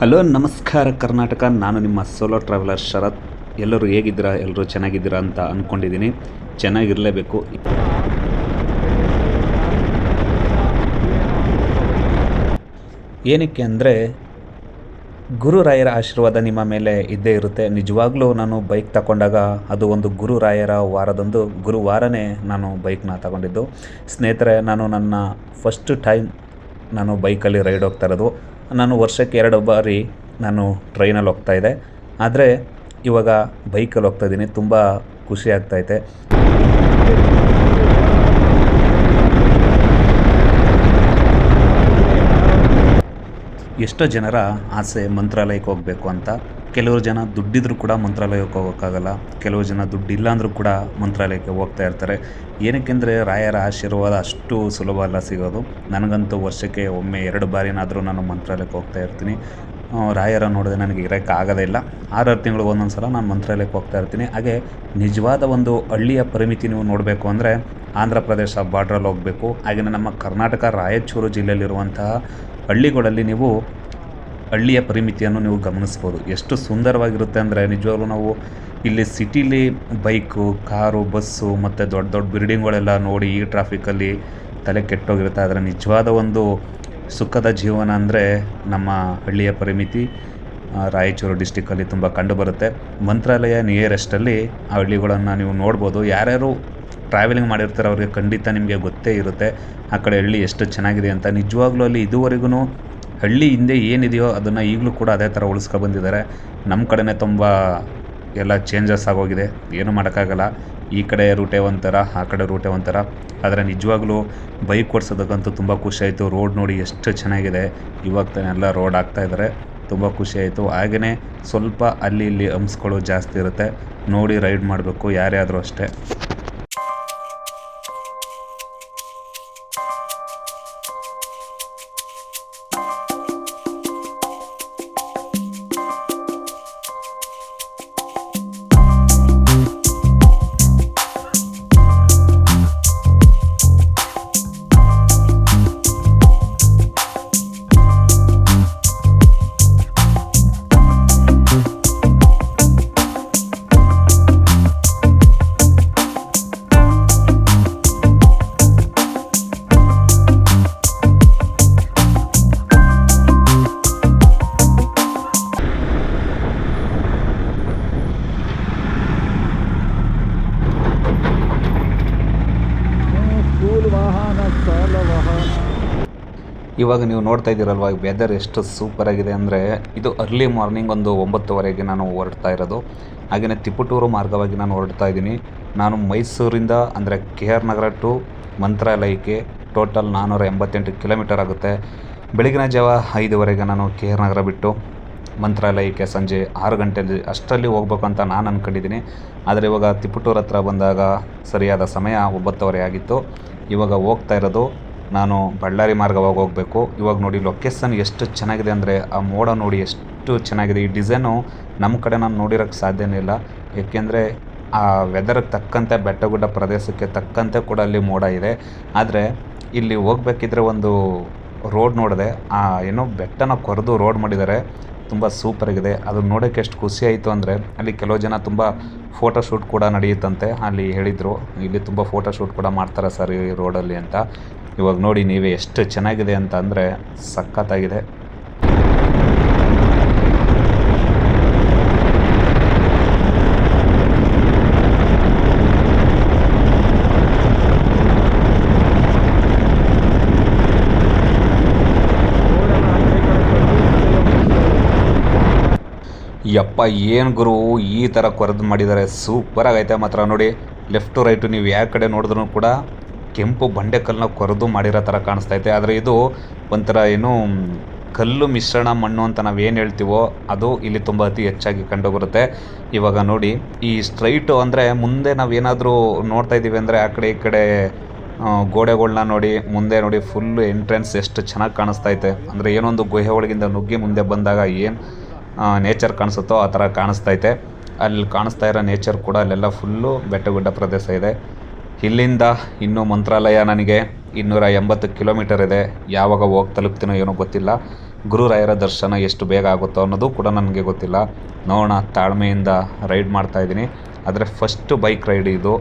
Hello, ನಮಸ್ಕಾರ ಕರ್ನಾಟಕ. ನಾನು ನಿಮ್ಮ ಸೋಲೋ ಟ್ರಾವೆಲರ್ ಶರತ್. ಎಲ್ಲರೂ ಹೇಗಿದ್ದೀರಾ? ಎಲ್ಲರೂ ಚೆನ್ನಾಗಿದ್ದೀರಾ ಅಂತ ಅಂದ್ಕೊಂಡಿದ್ದೀನಿ ಚೆನ್ನಾಗಿರಲೇಬೇಕು. ಏನಕ್ಕೆ ಅಂದರೆ ಗುರುರಾಯರ ಆಶೀರ್ವಾದ ನಿಮ್ಮ ಮೇಲೆ ಇದ್ದೇ ಇರುತ್ತೆ. ನಿಜವಾಗ್ಲೂ ನಾನು ಬೈಕ್ ತಗೊಂಡಾಗ ಅದು ಒಂದು ಗುರುರಾಯರ ವಾರದಂದು, ಗುರುವಾರನೇ ನಾನು ಬೈಕ್ನ ತಗೊಂಡಿದ್ದು. ಸ್ನೇಹಿತರೆ, ನಾನು ನನ್ನ ಫಸ್ಟ್ ಟೈಮ್ ನಾನು ಬೈಕಲ್ಲಿ ರೈಡ್ ಹೋಗ್ತಾ ಇರೋದು. ನಾನು ವರ್ಷಕ್ಕೆ ಎರಡು ಬಾರಿ ನಾನು ಟ್ರೈನಲ್ಲಿ ಹೋಗ್ತಾ ಇದ್ದೆ ಆದರೆ ಇವಾಗ ಬೈಕಲ್ಲಿ ಹೋಗ್ತಾ ಇದ್ದೀನಿ. ತುಂಬ ಖುಷಿ ಆಗ್ತೈತೆ ಎಷ್ಟೋ ಜನರ ಆಸೆ ಮಂತ್ರಾಲಯಕ್ಕೆ ಹೋಗಬೇಕು ಅಂತ. ಕೆಲವರು ಜನ ದುಡ್ಡಿದ್ರು ಕೂಡ ಮಂತ್ರಾಲಯಕ್ಕೆ ಹೋಗೋಕ್ಕಾಗಲ್ಲ. ಕೆಲವು ಜನ ದುಡ್ಡಿಲ್ಲ ಅಂದರೂ ಕೂಡ ಮಂತ್ರಾಲಯಕ್ಕೆ ಹೋಗ್ತಾ ಇರ್ತಾರೆ. ಏನಕ್ಕೆಂದರೆ ರಾಯರ ಆಶೀರ್ವಾದ ಅಷ್ಟು ಸುಲಭ ಅಲ್ಲ ಸಿಗೋದು. ನನಗಂತೂ ವರ್ಷಕ್ಕೆ ಒಮ್ಮೆ ಎರಡು ಬಾರಿನಾದರೂ ನಾನು ಮಂತ್ರಾಲಯಕ್ಕೆ ಹೋಗ್ತಾ ಇರ್ತೀನಿ. ರಾಯರ ನೋಡಿದ್ರೆ ನನಗೆ ಇರೋಕ್ಕೆ ಆಗೋದೇ ಇಲ್ಲ. ಆರಾರು ತಿಂಗಳಿಗೆ ಒಂದೊಂದು ಸಲ ನಾನು ಮಂತ್ರಾಲಯಕ್ಕೆ ಹೋಗ್ತಾ ಇರ್ತೀನಿ. ಹಾಗೆ ನಿಜವಾದ ಒಂದು ಹಳ್ಳಿಯ ಪರಿಮಿತಿ ನೀವು ನೋಡಬೇಕು ಅಂದರೆ ಆಂಧ್ರ ಪ್ರದೇಶ ಬಾರ್ಡ್ರಲ್ಲಿ ಹೋಗಬೇಕು. ಹಾಗೆಯೇ ನಮ್ಮ ಕರ್ನಾಟಕ ರಾಯಚೂರು ಜಿಲ್ಲೆಯಲ್ಲಿರುವಂತಹ ಹಳ್ಳಿಗಳಲ್ಲಿ ನೀವು ಹಳ್ಳಿಯ ಪರಿಮಿತಿಯನ್ನು ನೀವು ಗಮನಿಸ್ಬೋದು. ಎಷ್ಟು ಸುಂದರವಾಗಿರುತ್ತೆ ಅಂದರೆ ನಿಜವಾಗ್ಲೂ ನಾವು ಇಲ್ಲಿ ಸಿಟಿಲಿ ಬೈಕು, ಕಾರು, ಬಸ್ಸು ಮತ್ತು ದೊಡ್ಡ ದೊಡ್ಡ ಬಿಲ್ಡಿಂಗ್ಗಳೆಲ್ಲ ನೋಡಿ ಈ ಟ್ರಾಫಿಕಲ್ಲಿ ತಲೆ ಕೆಟ್ಟೋಗಿರುತ್ತೆ. ಆದರೆ ನಿಜವಾದ ಒಂದು ಸುಖದ ಜೀವನ ಅಂದರೆ ನಮ್ಮ ಹಳ್ಳಿಯ ಪರಿಮಿತಿ. ರಾಯಚೂರು ಡಿಸ್ಟಿಕ್ಕಲ್ಲಿ ತುಂಬ ಕಂಡುಬರುತ್ತೆ. ಮಂತ್ರಾಲಯ ನಿಯರೆಸ್ಟಲ್ಲಿ ಆ ಹಳ್ಳಿಗಳನ್ನು ನೀವು ನೋಡ್ಬೋದು. ಯಾರ್ಯಾರು ಟ್ರಾವೆಲಿಂಗ್ ಮಾಡಿರ್ತಾರೆ ಅವ್ರಿಗೆ ಖಂಡಿತ ನಿಮಗೆ ಗೊತ್ತೇ ಇರುತ್ತೆ. ಆ ಕಡೆ ಹಳ್ಳಿ ಎಷ್ಟು ಚೆನ್ನಾಗಿದೆ ಅಂತ. ನಿಜವಾಗ್ಲೂ ಅಲ್ಲಿ ಇದುವರೆಗೂ ಹಳ್ಳಿ ಹಿಂದೆ ಏನಿದೆಯೋ ಅದನ್ನು ಈಗಲೂ ಕೂಡ ಅದೇ ಥರ ಉಳಿಸ್ಕೊ ಬಂದಿದ್ದಾರೆ. ನಮ್ಮ ಕಡೆನೇ ತುಂಬ ಎಲ್ಲ ಚೇಂಜಸ್ ಆಗೋಗಿದೆ. ಏನು ಮಾಡೋಕ್ಕಾಗಲ್ಲ. ಈ ಕಡೆ ರೂಟೇ ಒಂಥರ, ಆ ಕಡೆ ರೂಟೇ ಒಂಥರ. ಆದರೆ ನಿಜವಾಗ್ಲೂ ಬೈಕ್ ಓಡಿಸೋದಕ್ಕಂತೂ ತುಂಬ ಖುಷಿ ಆಯಿತು. ರೋಡ್ ನೋಡಿ ಎಷ್ಟು ಚೆನ್ನಾಗಿದೆ. ಇವಾಗ ತಾನೇ ಎಲ್ಲ ರೋಡ್ ಆಗ್ತಾ ಇದ್ದಾರೆ ತುಂಬ ಖುಷಿ ಆಯಿತು. ಹಾಗೆಯೇ ಸ್ವಲ್ಪ ಅಲ್ಲಿ ಇಲ್ಲಿ ಹಂಪ್ಸ್ಗಳು ಜಾಸ್ತಿ ಇರುತ್ತೆ. ನೋಡಿ ರೈಡ್ ಮಾಡಬೇಕು. ಯಾರೇ ಅಷ್ಟೇ. ಇವಾಗ ನೀವು ನೋಡ್ತಾ ಇದ್ದೀರಲ್ವ ವೆದರ್ ಎಷ್ಟು ಸೂಪರ್ ಆಗಿದೆ ಅಂದರೆ ಇದು ಅರ್ಲಿ ಮಾರ್ನಿಂಗ್ ಒಂದು ಒಂಬತ್ತುವರೆಗೆ ನಾನು ಹೊರಡ್ತಾ ಇರೋದು. ಹಾಗೆಯೇ ತಿಪಟೂರು ಮಾರ್ಗವಾಗಿ ನಾನು ಹೊರಡ್ತಾ ಇದ್ದೀನಿ. ನಾನು ಮೈಸೂರಿಂದ ಅಂದರೆ ಕೆ ಆರ್ ನಗರ ಟು ಮಂತ್ರಾಲಯಕ್ಕೆ ಟೋಟಲ್ ನಾನ್ನೂರ ಎಂಬತ್ತೆಂಟು ಕಿಲೋಮೀಟರ್ ಆಗುತ್ತೆ. ಬೆಳಗಿನ ಜಾವ ಐದುವರೆಗೆ ನಾನು ಕೆ ಆರ್ ನಗರ ಬಿಟ್ಟು ಮಂತ್ರಾಲಯಕ್ಕೆ ಸಂಜೆ ಆರು ಗಂಟೆಯಲ್ಲಿ ಅಷ್ಟರಲ್ಲಿ ಅಂತ ನಾನು ಅಂದ್ಕೊಂಡಿದ್ದೀನಿ ಆದರೆ ಇವಾಗ ತಿಪಟೂರ್ ಹತ್ರ ಬಂದಾಗ ಸರಿಯಾದ ಸಮಯ ಒಂಬತ್ತುವರೆ ಆಗಿತ್ತು. ಇವಾಗ ಹೋಗ್ತಾ ಇರೋದು ನಾನು ಬಳ್ಳಾರಿ ಮಾರ್ಗವಾಗಿ ಹೋಗಬೇಕು. ಇವಾಗ ನೋಡಿ ಲೊಕೇಶನ್ ಎಷ್ಟು ಚೆನ್ನಾಗಿದೆ ಅಂದರೆ ಆ ಮೋಡ ನೋಡಿ ಎಷ್ಟು ಚೆನ್ನಾಗಿದೆ. ಈ ಡಿಸೈನು ನಮ್ಮ ಕಡೆ ನಾನು ನೋಡಿರೋಕ್ಕೆ ಸಾಧ್ಯನೇ ಇಲ್ಲ. ಏಕೆಂದರೆ ಆ ವೆದರ್ಗೆ ತಕ್ಕಂತೆ ಬೆಟ್ಟ ಗುಡ್ಡ ಪ್ರದೇಶಕ್ಕೆ ತಕ್ಕಂತೆ ಕೂಡ ಅಲ್ಲಿ ಮೋಡ ಇದೆ. ಆದರೆ ಇಲ್ಲಿ ಹೋಗಬೇಕಿದ್ರೆ ಒಂದು ರೋಡ್ ನೋಡಿದೆ. ಆ ಏನೋ ಬೆಟ್ಟನ ಕೊರೆದು ರೋಡ್ ಮಾಡಿದ್ದಾರೆ. ತುಂಬ ಸೂಪರಾಗಿದೆ ಅದನ್ನು ನೋಡೋಕ್ಕೆ ಎಷ್ಟು ಖುಷಿ ಆಯಿತು ಅಂದರೆ ಅಲ್ಲಿ ಕೆಲವು ಜನ ತುಂಬ ಫೋಟೋಶೂಟ್ ಕೂಡ ನಡೆಯುತ್ತಂತೆ. ಅಲ್ಲಿ ಹೇಳಿದರು, ಇಲ್ಲಿ ತುಂಬ ಫೋಟೋಶೂಟ್ ಕೂಡ ಮಾಡ್ತಾರೆ ಸರ್ ಈ ರೋಡಲ್ಲಿ ಅಂತ. ಇವಾಗ ನೋಡಿ ನೀವೇ ಎಷ್ಟು ಚೆನ್ನಾಗಿದೆ ಅಂತ ಅಂದರೆ ಸಖತ್ತಾಗಿದೆ. ಯಪ್ಪ, ಏನು ಗುರು? ಈ ಥರ ಕೊರೆದು ಮಾಡಿದ್ದಾರೆ ಸೂಪರ್ ಆಗೈತೆ ಮಾತ್ರ ನೋಡಿ. ಲೆಫ್ಟು ರೈಟು ನೀವು ಯಾವ ಕಡೆ ನೋಡಿದ್ರೂ ಕೂಡ ಕೆಂಪು ಬಂಡೆಕಲ್ಲನ್ನ ಕೊರೆದು ಮಾಡಿರೋ ಥರ ಇದೆ ಆದರೆ ಇದು ಒಂಥರ ಏನು ಕಲ್ಲು ಮಿಶ್ರಣ ಮಣ್ಣು ಅಂತ ನಾವು ಏನು ಹೇಳ್ತೀವೋ ಅದು ಇಲ್ಲಿ ತುಂಬ ಅತಿ ಹೆಚ್ಚಾಗಿ ಕಂಡುಬರುತ್ತೆ. ಇವಾಗ ನೋಡಿ, ಈ ಸ್ಟ್ರೈಟು ಅಂದರೆ ಮುಂದೆ ನಾವು ಏನಾದರೂ ನೋಡ್ತಾ ಇದ್ದೀವಿ ಅಂದರೆ ಆ ಕಡೆ ಈ ಕಡೆ ಗೋಡೆಗಳನ್ನ ಗೋಡೆಗಳ್ನ ನೋಡಿ, ಮುಂದೆ ನೋಡಿ ಫುಲ್ ಎಂಟ್ರೆನ್ಸ್ ಎಷ್ಟು ಚೆನ್ನಾಗಿ ಕಾಣಿಸ್ತಾ ಐತೆ. ಅಂದರೆ ಏನೊಂದು ಗುಹೆ ಒಳಗಿಂದ ನುಗ್ಗಿ ಮುಂದೆ ಬಂದಾಗ ಏನು ನೇಚರ್ ಕಾಣಿಸುತ್ತೋ ಆ ಥರ ಕಾಣಿಸ್ತೈತೆ ಅಲ್ಲಿ ಕಾಣಿಸ್ತಾ ಇರೋ ನೇಚರ್ ಕೂಡ ಅಲ್ಲೆಲ್ಲ ಫುಲ್ಲು ಬೆಟ್ಟ ಗುಡ್ಡ ಪ್ರದೇಶ ಇದೆ. ಇಲ್ಲಿಂದ ಇನ್ನೂ ಮಂತ್ರಾಲಯ ನನಗೆ ಇನ್ನೂರ ಎಂಬತ್ತು ಕಿಲೋಮೀಟರ್ ಇದೆ. ಯಾವಾಗ ಹೋಗಿ ತಲುಪ್ತೀನೋ ಏನೋ ಗೊತ್ತಿಲ್ಲ. ಗುರುರಾಯರ ದರ್ಶನ ಎಷ್ಟು ಬೇಗ ಆಗುತ್ತೋ ಅನ್ನೋದು ಕೂಡ ನನಗೆ ಗೊತ್ತಿಲ್ಲ. ನೋಡೋಣ, ತಾಳ್ಮೆಯಿಂದ ರೈಡ್ ಮಾಡ್ತಾ ಇದ್ದೀನಿ. ಆದರೆ ಫಸ್ಟ್ ಬೈಕ್ ರೈಡ್ ಇದು.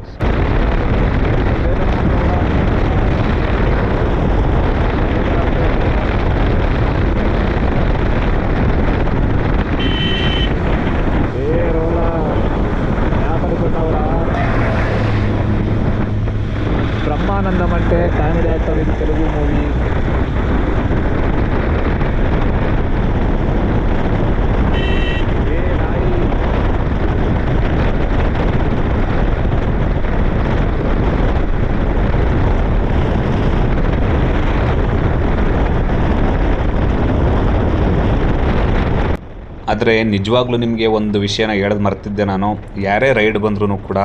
ಆದರೆ ನಿಜವಾಗ್ಲೂ ನಿಮಗೆ ಒಂದು ವಿಷಯನ ಹೇಳೋದು ಮರ್ತಿದ್ದೆ ನಾನು. ಯಾರೇ ರೈಡ್ ಬಂದ್ರೂ ಕೂಡ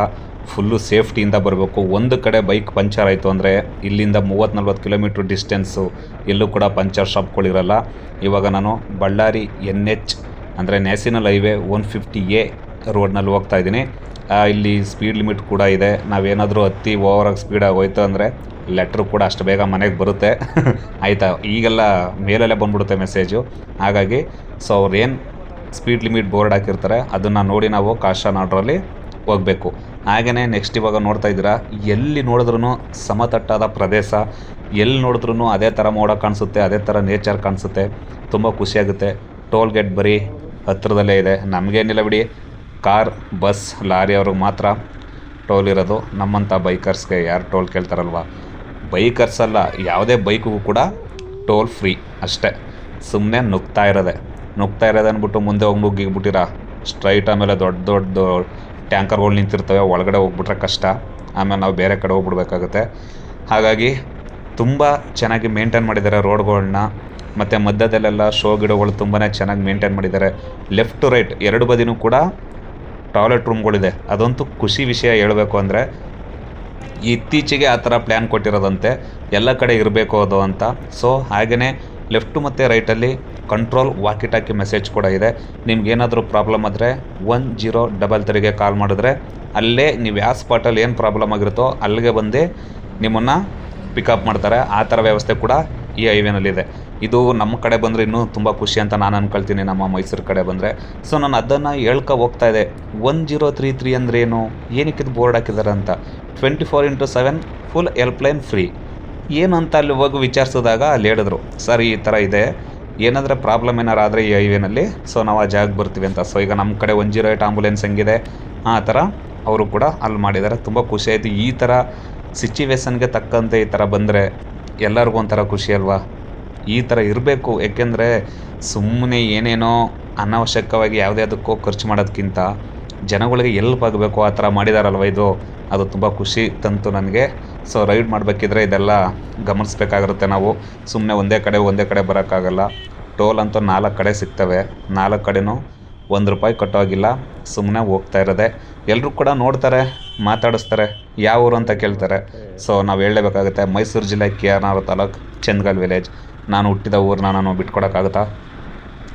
ಫುಲ್ಲು ಸೇಫ್ಟಿಯಿಂದ ಬರಬೇಕು. ಒಂದು ಕಡೆ ಬೈಕ್ ಪಂಚರ್ ಆಯಿತು ಅಂದರೆ ಇಲ್ಲಿಂದ ಮೂವತ್ತು ನಲ್ವತ್ತು ಕಿಲೋಮೀಟ್ರ್ ಡಿಸ್ಟೆನ್ಸು ಎಲ್ಲೂ ಕೂಡ ಪಂಚರ್ ಶಾಪ್ಗಳಿರಲ್ಲ ಇವಾಗ ನಾನು ಬಳ್ಳಾರಿ ಎನ್ ಎಚ್ ಅಂದರೆ national highway one fifty A ರೋಡ್ನಲ್ಲಿ ಹೋಗ್ತಾ ಇದ್ದೀನಿ. ಇಲ್ಲಿ ಸ್ಪೀಡ್ ಲಿಮಿಟ್ ಕೂಡ ಇದೆ. ನಾವೇನಾದರೂ ಹತ್ತಿ ಓವರಾಗಿ ಸ್ಪೀಡಾಗಿ ಹೋಯ್ತು ಅಂದರೆ ಲೆಟ್ರ್ ಕೂಡ ಅಷ್ಟು ಬೇಗ ಮನೆಗೆ ಬರುತ್ತೆ. ಆಯಿತಾ? ಈಗೆಲ್ಲ ಮೇಲೆಲ್ಲ ಬಂದ್ಬಿಡುತ್ತೆ ಮೆಸೇಜು ಹಾಗಾಗಿ ಸೊ ಅವ್ರೇನು ಸ್ಪೀಡ್ ಲಿಮಿಟ್ ಬೋರ್ಡ್ ಹಾಕಿರ್ತಾರೆ, ಅದನ್ನು ನೋಡಿ ನಾವು ಕಾಶನ್ ಆರ್ಡ್ರಲ್ಲಿ ಹೋಗಬೇಕು. ಹಾಗೆಯೇ ನೆಕ್ಸ್ಟ್ ಇವಾಗ ನೋಡ್ತಾ ಇದ್ದೀರಾ, ಎಲ್ಲಿ ನೋಡಿದ್ರೂ ಸಮತಟ್ಟಾದ ಪ್ರದೇಶ, ಎಲ್ಲಿ ನೋಡಿದ್ರೂ ಅದೇ ಥರ ಮೋಡ ಕಾಣಿಸುತ್ತೆ, ಅದೇ ಥರ ನೇಚರ್ ಕಾಣಿಸುತ್ತೆ, ತುಂಬ ಖುಷಿಯಾಗುತ್ತೆ. ಟೋಲ್ ಗೇಟ್ ಬರೀ ಹತ್ರದಲ್ಲೇ ಇದೆ. ನಮಗೇನಿಲ್ಲ ಬಿಡಿ, ಕಾರ್ ಬಸ್ ಲಾರಿ ಅವ್ರಿಗೆ ಮಾತ್ರ ಟೋಲ್ ಇರೋದು. ನಮ್ಮಂಥ ಬೈಕರ್ಸ್ಗೆ ಯಾರು ಟೋಲ್ ಕೇಳ್ತಾರಲ್ವ? ಅಲ್ಲ, ಯಾವುದೇ ಬೈಕಿಗೂ ಕೂಡ ಟೋಲ್ ಫ್ರೀ ಅಷ್ಟೇ. ಸುಮ್ಮನೆ ನುಗ್ತಾ ಇರೋದೆ. ನುಗ್ತಾ ಅಂದ್ಬಿಟ್ಟು ಮುಂದೆ ಹೋಗಿ ನುಗ್ಗಿಬಿಟ್ಟಿರ? ಸ್ಟ್ರೈಟ್ ಆಮೇಲೆ ದೊಡ್ಡ ದೊಡ್ಡ ಟ್ಯಾಂಕರ್ಗಳು ನಿಂತಿರ್ತವೆ, ಒಳಗಡೆ ಹೋಗ್ಬಿಟ್ರೆ ಕಷ್ಟ. ಆಮೇಲೆ ನಾವು ಬೇರೆ ಕಡೆ ಹೋಗ್ಬಿಡ್ಬೇಕಾಗುತ್ತೆ. ಹಾಗಾಗಿ ತುಂಬ ಚೆನ್ನಾಗಿ ಮೇಂಟೈನ್ ಮಾಡಿದ್ದಾರೆ ರೋಡ್ಗಳನ್ನ ಮತ್ತು ಮಧ್ಯದಲ್ಲೆಲ್ಲ ಶೋ ಗಿಡಗಳು ತುಂಬಾ ಚೆನ್ನಾಗಿ ಮೇಂಟೈನ್ ಮಾಡಿದ್ದಾರೆ ಲೆಫ್ಟ್ ಟು ರೈಟ್ ಎರಡು ಬದಿನೂ ಕೂಡ ಟಾಯ್ಲೆಟ್ ರೂಮ್ಗಳಿದೆ. ಅದಂತೂ ಖುಷಿ ವಿಷಯ ಹೇಳಬೇಕು ಅಂದರೆ ಇತ್ತೀಚೆಗೆ ಆ ಥರ ಪ್ಲ್ಯಾನ್ ಕೊಟ್ಟಿರೋದಂತೆ. ಎಲ್ಲ ಕಡೆ ಇರಬೇಕು ಅದು ಅಂತ. ಸೊ ಹಾಗೆಯೇ ಲೆಫ್ಟು ಮತ್ತು ರೈಟಲ್ಲಿ ಕಂಟ್ರೋಲ್ ವಾಕಿಟಾಕಿ ಮೆಸೇಜ್ ಕೂಡ ಇದೆ. ನಿಮ್ಗೇನಾದರೂ ಪ್ರಾಬ್ಲಮ್ ಆದರೆ ಒನ್ ಜೀರೋ ಡಬಲ್ ತ್ರೀಗೆ ಕಾಲ್ ಮಾಡಿದ್ರೆ ಅಲ್ಲೇ ನೀವು ಯಾವ ಸ್ಪಾಟಲ್ಲಿ ಏನು ಪ್ರಾಬ್ಲಮ್ ಆಗಿರುತ್ತೋ ಅಲ್ಲಿಗೆ ಬಂದು ನಿಮ್ಮನ್ನು ಪಿಕಪ್ ಮಾಡ್ತಾರೆ. ಆ ಥರ ವ್ಯವಸ್ಥೆ ಕೂಡ ಈ ಹೈವೇನಲ್ಲಿದೆ ಇದು. ನಮ್ಮ ಕಡೆ ಬಂದರೆ ಇನ್ನೂ ತುಂಬ ಖುಷಿ ಅಂತ ನಾನು ಅಂದ್ಕೊಳ್ತೀನಿ ನಮ್ಮ ಮೈಸೂರು ಕಡೆ ಬಂದರೆ. ಸೊ ನಾನು ಅದನ್ನು ಹೇಳ್ಕೊ ಹೋಗ್ತಾ ಇದೆ ಒನ್ ಜೀರೋ ತ್ರೀ ತ್ರೀ ಅಂದ್ರೆ ಏನು? ಏನಕ್ಕೆ ಇದು ಬೋರ್ಡ್ ಹಾಕಿದ್ದಾರೆ ಅಂತ? Twenty four into seven full helpline free ಏನು ಅಂತ ಅಲ್ಲಿ ಹೋಗಿ ವಿಚಾರಿಸಿದಾಗ ಅಲ್ಲಿ ಹೇಳಿದ್ರು, ಸರ್, ಈ ಥರ ಇದೆ. ಏನಾದರೂ ಪ್ರಾಬ್ಲಮ್ ಏನಾರು ಆದರೆ ಈ ಹೈವೇನಲ್ಲಿ ಸೊ ನಾವು ಆ ಜಾಗಕ್ಕೆ ಬರ್ತೀವಿ ಅಂತ. ಸೊ ಈಗ ನಮ್ಮ ಕಡೆ ಒನ್ ಜೀರೋ ಏಟ್ ಆಂಬುಲೆನ್ಸ್ ಹೆಂಗಿದೆ, ಆ ಥರ ಅವರು ಕೂಡ ಅಲ್ಲಿ ಮಾಡಿದ್ದಾರೆ ತುಂಬ ಖುಷಿ ಆಯಿತು. ಈ ಥರ ಸಿಚುವೇಶನ್ಗೆ ತಕ್ಕಂತೆ ಈ ಥರ ಬಂದರೆ ಎಲ್ಲರಿಗೂ ಒಂಥರ ಖುಷಿ ಅಲ್ವಾ? ಈ ಥರ ಇರಬೇಕು. ಏಕೆಂದರೆ ಸುಮ್ಮನೆ ಏನೇನೋ ಅನಾವಶ್ಯಕವಾಗಿ ಯಾವುದೇ ಅದಕ್ಕೋ ಖರ್ಚು ಮಾಡೋದಕ್ಕಿಂತ ಜನಗಳಿಗೆ ಎಲ್ಪ್ ಆಗಬೇಕು, ಆ ಥರ ಮಾಡಿದಾರಲ್ವ ಇದು? ಅದು ತುಂಬ ಖುಷಿ ತಂತು ನನಗೆ. ಸೊ, ರೈಡ್ ಮಾಡಬೇಕಿದ್ರೆ ಇದೆಲ್ಲ ಗಮನಿಸ್ಬೇಕಾಗಿರುತ್ತೆ ನಾವು. ಸುಮ್ಮನೆ ಒಂದೇ ಕಡೆ ಒಂದೇ ಕಡೆ ಬರೋಕ್ಕಾಗಲ್ಲ. ಟೋಲ್ ಅಂತೂ ನಾಲ್ಕು ಕಡೆ ಸಿಗ್ತವೆ. ನಾಲ್ಕು ಕಡೆನೂ ಒಂದು ರೂಪಾಯಿ ಕಟ್ಟೋಗಿಲ್ಲ. ಸುಮ್ಮನೆ ಹೋಗ್ತಾ ಇರೋದೆ. ಎಲ್ಲರೂ ಕೂಡ ನೋಡ್ತಾರೆ, ಮಾತಾಡಿಸ್ತಾರೆ, ಯಾವ ಊರು ಅಂತ ಕೇಳ್ತಾರೆ. ಸೊ, ನಾವು ಹೇಳಲೇಬೇಕಾಗುತ್ತೆ, ಮೈಸೂರು ಜಿಲ್ಲೆ ಕೆ ಆರ್ ನಗರ ತಾಲೂಕು ಚಂದ್ಗಲ್ ವಿಲೇಜ್. ನಾನು ಹುಟ್ಟಿದ ಊರನ್ನ ನಾನು ಬಿಟ್ಕೊಡೋಕ್ಕಾಗುತ್ತಾ?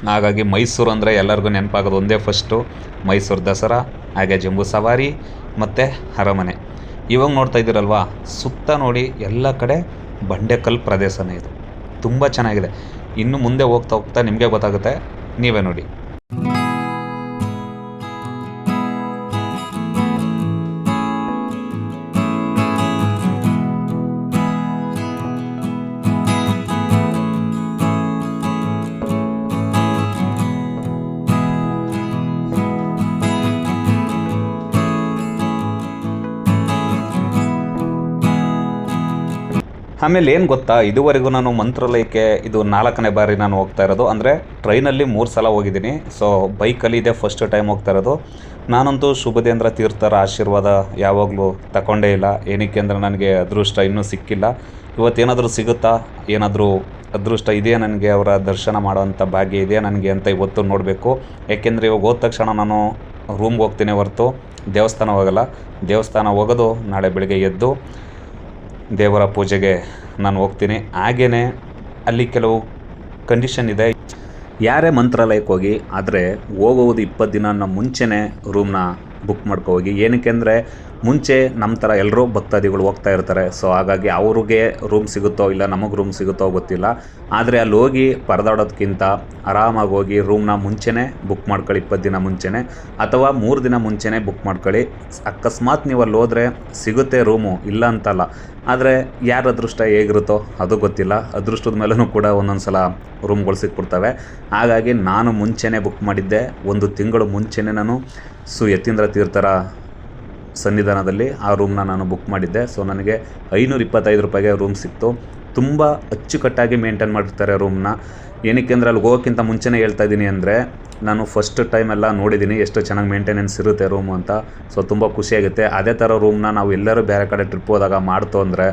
ಹಾಗಾಗಿ ಮೈಸೂರು ಅಂದರೆ ಎಲ್ಲರಿಗೂ ನೆನಪಾಗೋದು ಒಂದೇ ಫಸ್ಟು ಮೈಸೂರು ದಸರಾ, ಹಾಗೆ ಜಂಬೂ ಸವಾರಿ ಮತ್ತು ಅರಮನೆ. ಇವಾಗ ನೋಡ್ತಾ ಇದ್ದೀರಲ್ವಾ, ಸುತ್ತ ನೋಡಿ ಎಲ್ಲ ಕಡೆ ಬಂಡೆಕಲ್ಲು ಪ್ರದೇಶನೇ ಇದು. ತುಂಬ ಚೆನ್ನಾಗಿದೆ. ಇನ್ನು ಮುಂದೆ ಹೋಗ್ತಾ ಹೋಗ್ತಾ ನಿಮಗೆ ಗೊತ್ತಾಗುತ್ತೆ. ನೀವೇ ನೋಡಿ. ಆಮೇಲೆ ಏನು ಗೊತ್ತಾ? ಇದುವರೆಗೂ ನಾನು ಮಂತ್ರಾಲಯಕ್ಕೆ ಇದು ನಾಲ್ಕನೇ ಬಾರಿ ನಾನು ಹೋಗ್ತಾ ಇರೋದು. ಅಂದರೆ ಟ್ರೈನಲ್ಲಿ ಮೂರು ಸಲ ಹೋಗಿದ್ದೀನಿ. ಸೊ ಬೈಕಲ್ಲಿ ಇದೇ ಫಸ್ಟ್ ಟೈಮ್ ಹೋಗ್ತಾ ಇರೋದು. ನಾನಂತೂ ಶುಭದೇಂದ್ರ ತೀರ್ಥರ ಆಶೀರ್ವಾದ ಯಾವಾಗಲೂ ತಗೊಂಡೇ ಇಲ್ಲ. ಏನಕ್ಕೆ ಅಂದರೆ ನನಗೆ ಅದೃಷ್ಟ ಇನ್ನೂ ಸಿಕ್ಕಿಲ್ಲ. ಇವತ್ತೇನಾದರೂ ಸಿಗುತ್ತಾ? ಏನಾದರೂ ಅದೃಷ್ಟ ಇದೆಯಾ ನನಗೆ? ಅವರ ದರ್ಶನ ಮಾಡುವಂಥ ಭಾಗ್ಯ ಇದೆಯಾ ನನಗೆ ಅಂತ ಇವತ್ತು ನೋಡಬೇಕು. ಯಾಕೆಂದರೆ ಇವಾಗ ಹೋದ ತಕ್ಷಣ ನಾನು ರೂಮ್ಗೆ ಹೋಗ್ತೀನಿ ಹೊರತು. ದೇವಸ್ಥಾನ ಹೋಗಲ್ಲ. ದೇವಸ್ಥಾನ ಹೋಗೋದು ನಾಳೆ ಬೆಳಗ್ಗೆ ಎದ್ದು. ದೇವರ ಪೂಜೆಗೆ ನಾನು ಹೋಗ್ತೀನಿ. ಹಾಗೆಯೇ ಅಲ್ಲಿ ಕೆಲವು ಕಂಡೀಷನ್ ಇದೆ. ಯಾರೇ ಮಂತ್ರಾಲಯಕ್ಕೆ ಹೋಗಿ, ಆದರೆ ಹೋಗುವುದು ಇಪ್ಪತ್ತು ದಿನ ಮುಂಚೆನೇ ರೂಮ್ನ ಬುಕ್ ಮಾಡ್ಕೊ ಹೋಗಿ ಏನಕ್ಕೆ ಅಂದರೆ ಮುಂಚೆ ನಮ್ಮ ಥರ ಎಲ್ಲರೂ ಭಕ್ತಾದಿಗಳು ಹೋಗ್ತಾ ಇರ್ತಾರೆ. ಸೊ ಹಾಗಾಗಿ ಅವ್ರಿಗೆ ರೂಮ್ ಸಿಗುತ್ತೋ ಇಲ್ಲ ನಮಗೆ ರೂಮ್ ಸಿಗುತ್ತೋ ಗೊತ್ತಿಲ್ಲ. ಆದರೆ ಅಲ್ಲಿ ಹೋಗಿ ಪರದಾಡೋದಕ್ಕಿಂತ ಆರಾಮಾಗಿ ಹೋಗಿ ರೂಮ್ನ ಮುಂಚೆನೇ ಬುಕ್ ಮಾಡ್ಕೊಳ್ಳಿ, ಇಪ್ಪತ್ತು ದಿನ ಮುಂಚೆನೇ. ಅಥವಾ ಮೂರು ದಿನ ಮುಂಚೆನೇ ಬುಕ್ ಮಾಡ್ಕೊಳ್ಳಿ. ಅಕಸ್ಮಾತ್ ನೀವು ಅಲ್ಲಿ ಹೋದರೆ ಸಿಗುತ್ತೆ ರೂಮು ಇಲ್ಲ ಅಂತಲ್ಲ. ಆದರೆ ಯಾರ ಅದೃಷ್ಟ ಹೇಗಿರುತ್ತೋ ಅದು ಗೊತ್ತಿಲ್ಲ. ಅದೃಷ್ಟದ ಮೇಲೂ ಕೂಡ ಒಂದೊಂದು ಸಲ ರೂಮ್ಗಳು ಸಿಕ್ಬಿಡ್ತವೆ. ಹಾಗಾಗಿ ನಾನು ಮುಂಚೆನೇ ಬುಕ್ ಮಾಡಿದ್ದೆ. ಒಂದು ತಿಂಗಳು ಮುಂಚೆನೇ ನಾನು ಸು ಯತೀಂದ್ರ ತೀರ್ಥರ ಸನ್ನಿಧಾನದಲ್ಲಿ ಆ ರೂಮ್ನ ನಾನು ಬುಕ್ ಮಾಡಿದ್ದೆ. ಸೊ ನನಗೆ ಐನೂರ ಇಪ್ಪತ್ತೈದು ರೂಪಾಯಿಗೆ ರೂಮ್ ಸಿಕ್ತು. ತುಂಬ ಅಚ್ಚುಕಟ್ಟಾಗಿ ಮೇಂಟೈನ್ ಮಾಡಿರ್ತಾರೆ ರೂಮ್ನ ಏನಕ್ಕೆ ಅಂದರೆ ಅಲ್ಲಿ ಹೋಗೋಕ್ಕಿಂತ ಮುಂಚೆನೇ ಹೇಳ್ತಾ ಇದ್ದೀನಿ ಅಂದರೆ ನಾನು ಫಸ್ಟ್ ಟೈಮ್ ಎಲ್ಲ ನೋಡಿದ್ದೀನಿ ಎಷ್ಟು ಚೆನ್ನಾಗಿ ಮೇಂಟೆನೆನ್ಸ್ ಇರುತ್ತೆ ರೂಮು ಅಂತ. ಸೊ ತುಂಬ ಖುಷಿಯಾಗುತ್ತೆ ಅದೇ ಥರ ರೂಮ್ನ ನಾವು ಎಲ್ಲರೂ ಬೇರೆ ಕಡೆ ಟ್ರಿಪ್ ಹೋದಾಗ ಮಾಡ್ತು ಅಂದರೆ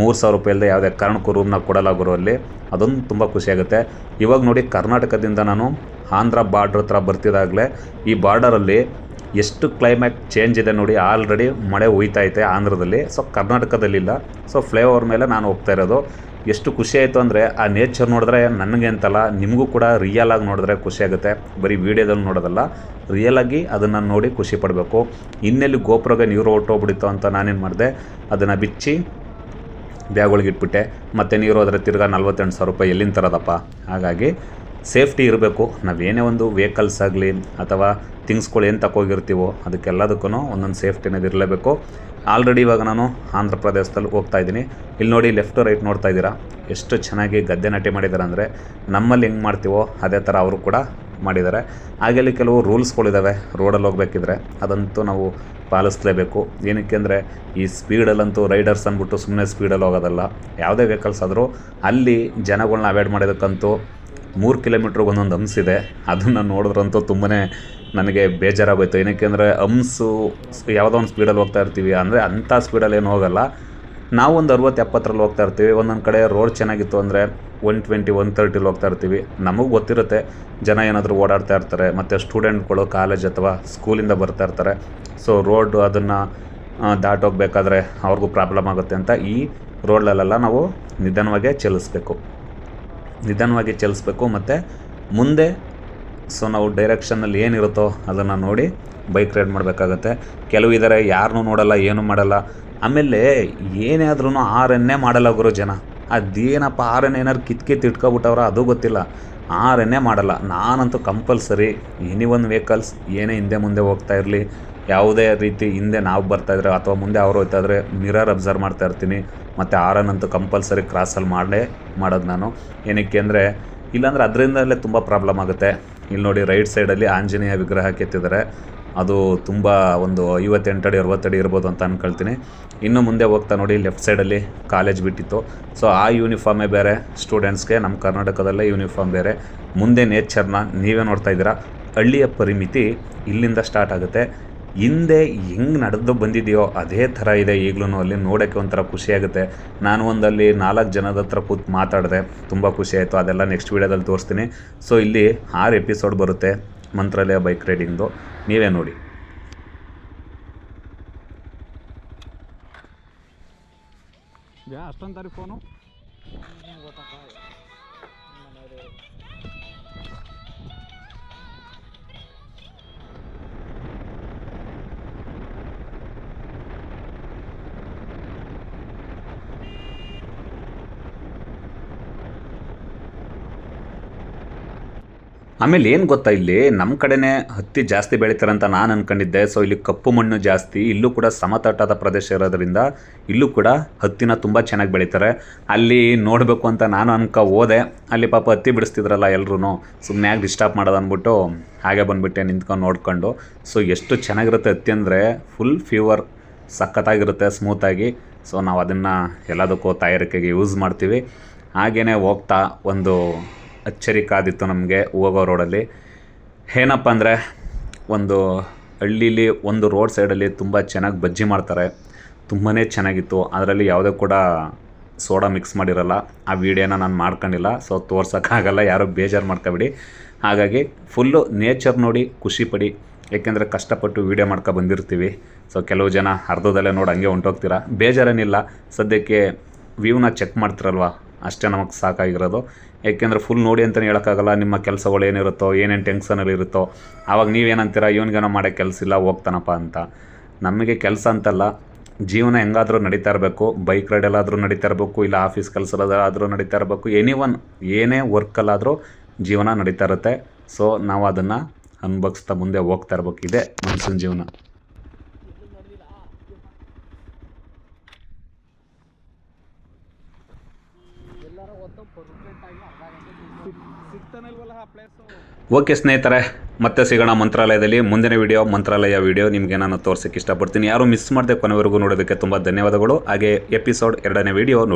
ಮೂರು ಸಾವಿರ ರೂಪಾಯಿ ಇಲ್ಲದೆ ಯಾವುದೇ ಕಾರಣಕ್ಕೂ ರೂಮ್ನ ಕೊಡಲ್ಲ ಗುರು ಅಲ್ಲಿ. ಅದೊಂದು ತುಂಬ ಖುಷಿಯಾಗುತ್ತೆ ಇವಾಗ ನೋಡಿ ಕರ್ನಾಟಕದಿಂದ ನಾನು ಆಂಧ್ರ ಬಾರ್ಡ್ರ್ ಹತ್ರ ಬರ್ತಿದ್ದಾಗಲೇ ಈ ಬಾರ್ಡರಲ್ಲಿ ಎಷ್ಟು ಕ್ಲೈಮ್ಯಾಟ್ ಚೇಂಜ್ ಇದೆ ನೋಡಿ ಆಲ್ರೆಡಿ ಮಳೆ ಹೋಯ್ತಾ ಐತೆ ಆಂಧ್ರದಲ್ಲಿ. ಸೊ ಕರ್ನಾಟಕದಲ್ಲಿಲ್ಲ. ಸೊ ಫ್ಲೇವರ್ ಮೇಲೆ ನಾನು ಹೋಗ್ತಾ ಇರೋದು. ಎಷ್ಟು ಖುಷಿ ಆಯಿತು ಅಂದರೆ ಆ ನೇಚರ್ ನೋಡಿದ್ರೆ ನನಗೆ ಅಂತಲ್ಲ, ನಿಮಗೂ ಕೂಡ ರಿಯಲ್ ಆಗಿ ನೋಡಿದ್ರೆ ಖುಷಿ ಆಗುತ್ತೆ. ಬರೀ ವೀಡಿಯೋದಲ್ಲಿ ನೋಡೋದಲ್ಲ ರಿಯಲ್ ಆಗಿ ಅದನ್ನು ನೋಡಿ ಖುಷಿ ಪಡಬೇಕು. ಇನ್ನೆಲ್ಲಿ ಗೋಪುರಗೆ ನೀರು ಹೊಟ್ಟೋಗ್ಬಿಡಿತ್ತು ಅಂತ ನಾನೇನು ಮಾಡಿದೆ, ಅದನ್ನು ಬಿಚ್ಚಿ ಬ್ಯಾಗೊಳಗೆ ಇಟ್ಬಿಟ್ಟೆ. ಮತ್ತು ನೀರು ಹೋದರೆ ತಿರ್ಗಾ ನಲ್ವತ್ತೆಂಟು ಸಾವಿರ ರೂಪಾಯಿ ಎಲ್ಲಿಂದ ತರೋದಪ್ಪ? ಹಾಗಾಗಿ ಸೇಫ್ಟಿ ಇರಬೇಕು. ನಾವೇನೇ ಒಂದು ವೆಹಿಕಲ್ಸ್ ಆಗಲಿ ಅಥವಾ ಥಿಂಗ್ಸ್ಗಳು ಏನು ತಗೋಗಿರ್ತೀವೋ ಅದಕ್ಕೆಲ್ಲದಕ್ಕೂ ಒಂದೊಂದು ಸೇಫ್ಟಿ ಅನ್ನೋದು ಇರಲೇಬೇಕು. ಆಲ್ರೆಡಿ ಇವಾಗ ನಾನು ಆಂಧ್ರ ಪ್ರದೇಶದಲ್ಲಿ ಹೋಗ್ತಾ ಇದ್ದೀನಿ. ಇಲ್ಲಿ ನೋಡಿ ಲೆಫ್ಟ್ ರೈಟ್ ನೋಡ್ತಾ ಇದ್ದೀರಾ? ಎಷ್ಟು ಚೆನ್ನಾಗಿ ಗದ್ದೆ ನಾಟಿ ಮಾಡಿದ್ದಾರೆ ಅಂದರೆ ನಮ್ಮಲ್ಲಿ ಹೆಂಗೆ ಮಾಡ್ತೀವೋ ಅದೇ ಥರ ಅವರು ಕೂಡ ಮಾಡಿದ್ದಾರೆ ಹಾಗೆ ಅಲ್ಲಿ ಕೆಲವು ರೂಲ್ಸ್ಗಳಿದ್ದಾವೆ ರೋಡಲ್ಲಿ ಹೋಗಬೇಕಿದ್ರೆ ಅದಂತೂ ನಾವು ಪಾಲಿಸ್ಲೇಬೇಕು. ಏನಕ್ಕೆ ಅಂದರೆ ಈ ಸ್ಪೀಡಲ್ಲಂತೂ ರೈಡರ್ಸ್ ಅಂದ್ಬಿಟ್ಟು ಸುಮ್ಮನೆ ಸ್ಪೀಡಲ್ಲಿ ಹೋಗೋದಲ್ಲ. ಯಾವುದೇ ವೆಹಿಕಲ್ಸ್ ಆದರೂ ಅಲ್ಲಿ ಜನಗಳನ್ನ ಅವಾಯ್ಡ್ ಮಾಡೋದಕ್ಕಂತೂ ಮೂರು ಕಿಲೋಮೀಟ್ರಿಗೆ ಒಂದೊಂದು ಹಂಸ್ ಇದೆ. ಅದನ್ನು ನೋಡಿದ್ರಂತೂ ತುಂಬಾ ನನಗೆ ಬೇಜಾರಾಗೋಯ್ತು. ಏನಕ್ಕೆ ಅಂದರೆ ಹಂಸು ಯಾವುದೋ ಒಂದು ಸ್ಪೀಡಲ್ಲಿ ಹೋಗ್ತಾ ಇರ್ತೀವಿ. ಅಂದರೆ ಅಂಥ ಸ್ಪೀಡಲ್ಲಿ ಏನು ಹೋಗಲ್ಲ. ನಾವು ಒಂದು ಅರವತ್ತು ಎಪ್ಪತ್ತರಲ್ಲಿ ಹೋಗ್ತಾ ಇರ್ತೀವಿ. ಒಂದೊಂದು ಕಡೆ ರೋಡ್ ಚೆನ್ನಾಗಿತ್ತು ಅಂದರೆ ಒನ್ ಟ್ವೆಂಟಿ ಒನ್ ತರ್ಟಿಲಿ ಹೋಗ್ತಾ ಇರ್ತೀವಿ. ನಮಗೆ ಗೊತ್ತಿರುತ್ತೆ. ಜನ ಏನಾದರೂ ಓಡಾಡ್ತಾ ಇರ್ತಾರೆ. ಮತ್ತು ಸ್ಟೂಡೆಂಟ್ಗಳು ಕಾಲೇಜ್ ಅಥವಾ ಸ್ಕೂಲಿಂದ ಬರ್ತಾ ಇರ್ತಾರೆ. ಸೊ ರೋಡ್ ಅದನ್ನು ದಾಟೋಗ್ಬೇಕಾದ್ರೆ ಅವ್ರಿಗೂ ಪ್ರಾಬ್ಲಮ್ ಆಗುತ್ತೆ ಅಂತ ಈ ರೋಡ್ಲಲ್ಲೆಲ್ಲ ನಾವು ನಿಧಾನವಾಗೇ ಚಲಿಸ್ಬೇಕು. ನಿಧಾನವಾಗಿ ಚಲಿಸ್ಬೇಕು ಮತ್ತು ಮುಂದೆ ಸೊ ನಾವು ಡೈರೆಕ್ಷನಲ್ಲಿ ಏನಿರುತ್ತೋ ಅದನ್ನು ನೋಡಿ ಬೈಕ್ ರೈಡ್ ಮಾಡಬೇಕಾಗತ್ತೆ. ಕೆಲವು ಇದ್ದಾರೆ ಯಾರನ್ನೂ ನೋಡಲ್ಲ, ಏನೂ ಮಾಡಲ್ಲ. ಆಮೇಲೆ ಏನೇ ಆದ್ರೂ ಆರನ್ನೇ ಮಾಡಲ್ಲ ಗುರು ಜನ ಅದೇನಪ್ಪ ಆರನ್ ಏನಾರು ಕಿತ್ ಇಟ್ಕೊಬಿಟ್ಟವ್ರ ಅದು ಗೊತ್ತಿಲ್ಲ. ಆರನ್ನೇ ಮಾಡಲ್ಲ. ನಾನಂತೂ ಕಂಪಲ್ಸರಿ ಎನಿ ಒನ್ ವೆಹಿಕಲ್ಸ್ ಏನೇ ಹಿಂದೆ ಮುಂದೆ ಹೋಗ್ತಾ ಇರಲಿ, ಯಾವುದೇ ರೀತಿ ಹಿಂದೆ ನಾವು ಬರ್ತಾಯಿದ್ರೆ ಅಥವಾ ಮುಂದೆ ಅವ್ರು ಹೋಗ್ತಾ ಇದ್ರೆ, ಮಿರರ್ ಅಬ್ಸರ್ವ್ ಮಾಡ್ತಾ ಇರ್ತೀನಿ. ಮತ್ತು ಅಂತೂ ಕಂಪಲ್ಸರಿ ಕ್ರಾಸಲ್ಲಿ ಮಾಡಲೇ, ಮಾಡೋದು ನಾನು. ಏನಕ್ಕೆ ಅಂದರೆ, ಇಲ್ಲಾಂದರೆ ಅದರಿಂದಲೇ ತುಂಬ ಪ್ರಾಬ್ಲಮ್ ಆಗುತ್ತೆ. ಇಲ್ಲಿ ನೋಡಿ ರೈಟ್ ಸೈಡಲ್ಲಿ ಆಂಜನೇಯ ವಿಗ್ರಹ ಕೆತ್ತಿದ್ದಾರೆ ಅದು ತುಂಬ ಒಂದು ಐವತ್ತೆಂಟು ಅಡಿ ಅರವತ್ತಡಿ ಇರ್ಬೋದು ಅಂತ ಅಂದ್ಕೊಳ್ತೀನಿ ಇನ್ನು ಮುಂದೆ ಹೋಗ್ತಾ ನೋಡಿ ಲೆಫ್ಟ್ ಸೈಡಲ್ಲಿ ಕಾಲೇಜ್ ಬಿಟ್ಟಿತ್ತು. ಸೊ ಆ ಯೂನಿಫಾರ್ಮೇ ಬೇರೆ ಸ್ಟೂಡೆಂಟ್ಸ್ಗೆ ನಮ್ಮ ಕರ್ನಾಟಕದಲ್ಲೇ ಯೂನಿಫಾರ್ಮ್ ಬೇರೆ. ಮುಂದೆ ನೇಚರ್ನ ನೀವೇ ನೋಡ್ತಾ ಇದ್ದೀರಾ. ಹಳ್ಳಿಯ ಪರಿಮಿತಿ ಇಲ್ಲಿಂದ ಸ್ಟಾರ್ಟ್ ಆಗುತ್ತೆ. ಹಿಂದೆ ಹೆಂಗೆ ನಡೆದು ಬಂದಿದೆಯೋ ಅದೇ ಥರ ಇದೆ ಈಗಲೂ ಅಲ್ಲಿ ನೋಡೋಕ್ಕೆ ಒಂಥರ ಖುಷಿಯಾಗುತ್ತೆ ನಾನು ಒಂದಲ್ಲಿ ನಾಲ್ಕು ಜನದ ಹತ್ರ ಕೂತು ಮಾತಾಡಿದೆ. ತುಂಬ ಖುಷಿ ಆಯಿತು. ಅದೆಲ್ಲ ನೆಕ್ಸ್ಟ್ ವೀಡಿಯೋದಲ್ಲಿ ತೋರಿಸ್ತೀನಿ. ಸೊ ಇಲ್ಲಿ ಆರು ಎಪಿಸೋಡ್ ಬರುತ್ತೆ ಮಂತ್ರಾಲಯ ಬೈಕ್ ರೈಡಿಂಗ್ದು ನೀವೇ ನೋಡಿ. ಅಷ್ಟೊಂದು ಫೋನು ಆಮೇಲೆ ಏನು ಗೊತ್ತಾ ಇಲ್ಲಿ? ನಮ್ಮ ಕಡೆನೇ ಹತ್ತಿ ಜಾಸ್ತಿ ಬೆಳಿತಾರೆ ಅಂತ ನಾನು ಅನ್ಕೊಂಡಿದ್ದೆ. ಸೊ ಇಲ್ಲಿ ಕಪ್ಪು ಮಣ್ಣು ಜಾಸ್ತಿ. ಇಲ್ಲೂ ಕೂಡ ಸಮತಟ್ಟಾದ ಪ್ರದೇಶ ಇರೋದ್ರಿಂದ ಇಲ್ಲೂ ಕೂಡ ಹತ್ತಿನ ತುಂಬ ಚೆನ್ನಾಗಿ ಬೆಳೀತಾರೆ. ಅಲ್ಲಿ ನೋಡಬೇಕು ಅಂತ ನಾನು ಅನ್ಕ ಹೋದೆ. ಅಲ್ಲಿ ಪಾಪ ಹತ್ತಿ ಬಿಡಿಸ್ತಿದ್ರಲ್ಲ ಎಲ್ಲರೂ ಸುಮ್ಮನೆ ಯಾಕೆ ಡಿಸ್ಟರ್ಬ್ ಮಾಡೋದು ಅಂದ್ಬಿಟ್ಟು ಹಾಗೆ ಬಂದುಬಿಟ್ಟೆ ನಿಂತ್ಕೊಂಡು ನೋಡ್ಕೊಂಡು. ಸೊ ಎಷ್ಟು ಚೆನ್ನಾಗಿರುತ್ತೆ ಹತ್ತಿ ಅಂದರೆ ಫುಲ್ ಫೀವರ್ ಸಖತ್ತಾಗಿರುತ್ತೆ ಸ್ಮೂತಾಗಿ ಸೊ ನಾವು ಅದನ್ನು ಎಲ್ಲದಕ್ಕೂ ತಯಾರಿಕೆಗೆ ಯೂಸ್ ಮಾಡ್ತೀವಿ. ಹಾಗೆಯೇ ಹೋಗ್ತಾ ಒಂದು ಅಚ್ಚರಿ ಕಾದಿತ್ತು ನಮಗೆ ಹೋಗೋ ರೋಡಲ್ಲಿ ಏನಪ್ಪ ಅಂದರೆ, ಒಂದು ಹಳ್ಳೀಲಿ ಒಂದು ರೋಡ್ ಸೈಡಲ್ಲಿ ತುಂಬ ಚೆನ್ನಾಗಿ ಬಜ್ಜಿ ಮಾಡ್ತಾರೆ. ತುಂಬಾ ಚೆನ್ನಾಗಿತ್ತು. ಅದರಲ್ಲಿ ಯಾವುದೇ ಕೂಡ ಸೋಡಾ ಮಿಕ್ಸ್ ಮಾಡಿರಲ್ಲ. ಆ ವಿಡಿಯೋನ ನಾನು ಮಾಡ್ಕೊಂಡಿಲ್ಲ ಸೊ ತೋರ್ಸೋಕ್ಕಾಗಲ್ಲ, ಯಾರೂ ಬೇಜಾರು ಮಾಡ್ಕೊಬೇಡಿ ಹಾಗಾಗಿ ಫುಲ್ಲು ನೇಚರ್ ನೋಡಿ ಖುಷಿಪಡಿ ಏಕೆಂದರೆ ಕಷ್ಟಪಟ್ಟು ವೀಡಿಯೋ ಮಾಡ್ಕೊ ಬಂದಿರ್ತೀವಿ. ಸೊ ಕೆಲವು ಜನ ಅರ್ಧದಲ್ಲೇ ನೋಡಿ ಹಂಗೆ ಹೊಂಟೋಗ್ತೀರಾ? ಬೇಜಾರೇನಿಲ್ಲ. ಸದ್ಯಕ್ಕೆ ವ್ಯೂನ ಚೆಕ್ ಮಾಡ್ತಿರಲ್ವ? ಅಷ್ಟೇ ನಮಗೆ ಸಾಕಾಗಿರೋದು. ಏಕೆಂದರೆ ಫುಲ್ ನೋಡಿ ಅಂತಲೇ ಹೇಳೋಕ್ಕಾಗಲ್ಲ, ನಿಮ್ಮ ಕೆಲಸಗಳು ಏನಿರುತ್ತೋ, ಏನೇನು ಟೆನ್ಷನಲ್ಲಿ ಇರುತ್ತೋ, ಆವಾಗ ನೀವೇನಂತೀರ, ಇವನಿಗೇನೋ ಮಾಡೋ ಕೆಲಸ ಇಲ್ಲ, ಹೋಗ್ತಾನಪ್ಪ ಅಂತ. ನಮಗೆ ಕೆಲಸ ಅಂತಲ್ಲ, ಜೀವನ ಹೆಂಗಾದರೂ ನಡೀತಾ ಇರಬೇಕು ಬೈಕ್ ರೈಡಲ್ಲಾದರೂ ನಡೀತಾ ಇರಬೇಕು, ಇಲ್ಲ ಆಫೀಸ್ ಕೆಲಸದಾದರೂ ನಡೀತಾ ಇರಬೇಕು ಎನಿ ಒನ್ ಏನೇ ವರ್ಕಲ್ಲಾದರೂ ಜೀವನ ನಡೀತಾ ಇರುತ್ತೆ. ಸೊ ನಾವು ಅದನ್ನು ಅನುಭವಿಸ್ತಾ ಮುಂದೆ ಹೋಗ್ತಾ ಇರಬೇಕು. ಇದೆ ಮನುಷ್ಯನ ಜೀವನ. ಓಕೆ ಸ್ನೇಹಿತರೆ, ಮತ್ತೆ ಸಿಗೋಣ ಮಂತ್ರಾಲಯದಲ್ಲಿ. ಮುಂದಿನ ವಿಡಿಯೋ, ಮಂತ್ರಾಲಯ ವಿಡಿಯೋ ನಿಮಗೆ ನಾನು ತೋರಿಸಕ್ಕೆ ಇಷ್ಟಪಡ್ತೀನಿ. ಯಾರು ಮಿಸ್ ಮಾಡದೆ ಕೊನೆವರೆಗೂ ನೋಡೋದಕ್ಕೆ ತುಂಬ ಧನ್ಯವಾದಗಳು. ಹಾಗೆ ಎಪಿಸೋಡ್ ಎರಡನೇ ವಿಡಿಯೋ ನೋಡಿ.